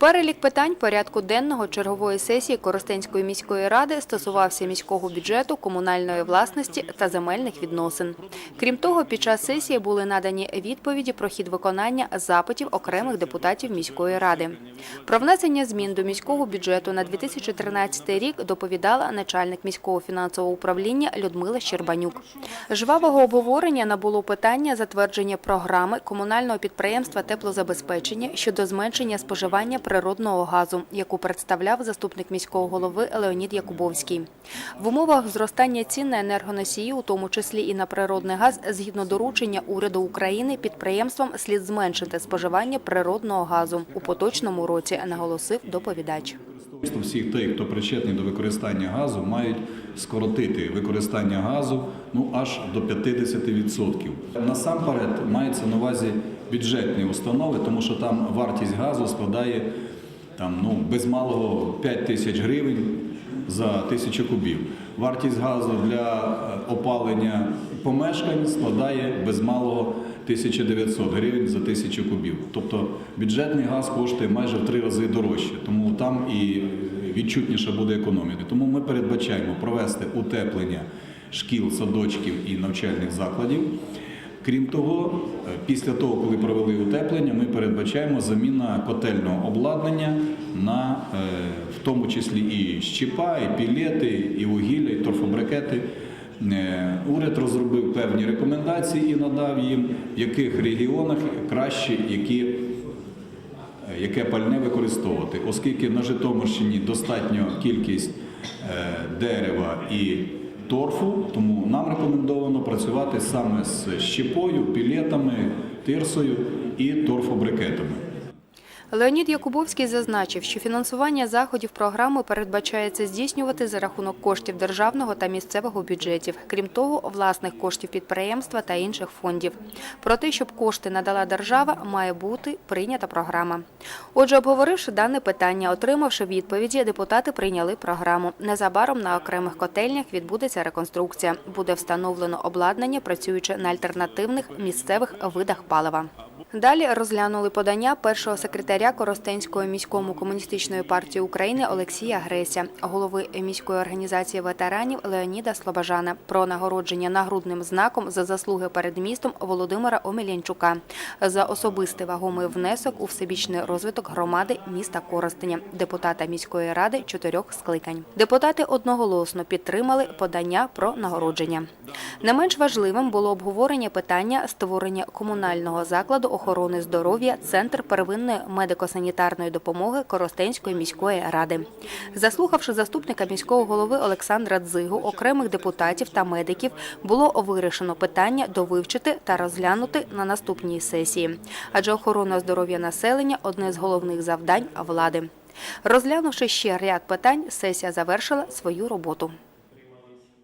Перелік питань порядку денного чергової сесії Коростенської міської ради стосувався міського бюджету, комунальної власності та земельних відносин. Крім того, під час сесії були надані відповіді про хід виконання запитів окремих депутатів міської ради. Про внесення змін до міського бюджету на 2013 рік доповідала начальник міського фінансового управління Людмила Щербанюк. Жвавого обговорення набуло питання затвердження програми комунального підприємства теплозабезпечення щодо зменшення споживання природного газу, яку представляв заступник міського голови Леонід Якубовський. В умовах зростання цін на енергоносії, у тому числі і на природний газ, згідно доручення уряду України, підприємствам слід зменшити споживання природного газу у поточному році, наголосив доповідач. Всіх тих, хто причетний до використання газу, мають скоротити використання газу ну аж до 50%. Насамперед мається на увазі бюджетні установи, тому що там вартість газу складає там, ну, без малого 5 тисяч гривень за тисячу кубів. Вартість газу для е, опалення помешкань складає без малого 1900 гривень за тисячу кубів. Тобто бюджетний газ коштує майже в три рази дорожче, тому там і відчутніше буде економіка. Тому ми передбачаємо провести утеплення шкіл, садочків і навчальних закладів. Крім того, е, після того, коли провели утеплення, ми передбачаємо заміна котельного обладнання на е, в тому числі і щепа, і пілети, і вугілля, і торфобрикети. Е, Уряд розробив певні рекомендації і надав їм, в яких регіонах краще, які е, яке пальне використовувати, оскільки на Житомирщині достатньо кількість е, дерева і торфу, тому нам рекомендовано працювати саме з щепою, пілетами, тирсою і торфобрикетами. Леонід Якубовський зазначив, що фінансування заходів програми передбачається здійснювати за рахунок коштів державного та місцевого бюджетів, крім того, власних коштів підприємства та інших фондів. Про те, щоб кошти надала держава, має бути прийнята програма. Отже, обговоривши дане питання, отримавши відповіді, депутати прийняли програму. Незабаром на окремих котельнях відбудеться реконструкція. Буде встановлено обладнання, працюючи на альтернативних місцевих видах палива. Далі розглянули подання першого секретаря Коростенської міському комуністичної партії України Олексія Греся, голови міської організації ветеранів Леоніда Слобожана про нагородження нагрудним знаком за заслуги перед містом Володимира Омелянчука за особистий вагомий внесок у всебічний розвиток громади міста Коростеня, депутата міської ради чотирьох скликань. Депутати одноголосно підтримали подання про нагородження. Не менш важливим було обговорення питання створення комунального закладу охорони здоров'я Центр первинної медико-санітарної допомоги Коростенської міської ради. Заслухавши заступника міського голови Олександра Дзигу, окремих депутатів та медиків, було вирішено питання довивчити та розглянути на наступній сесії, адже охорона здоров'я населення одне з головних завдань влади. Розглянувши ще ряд питань, сесія завершила свою роботу.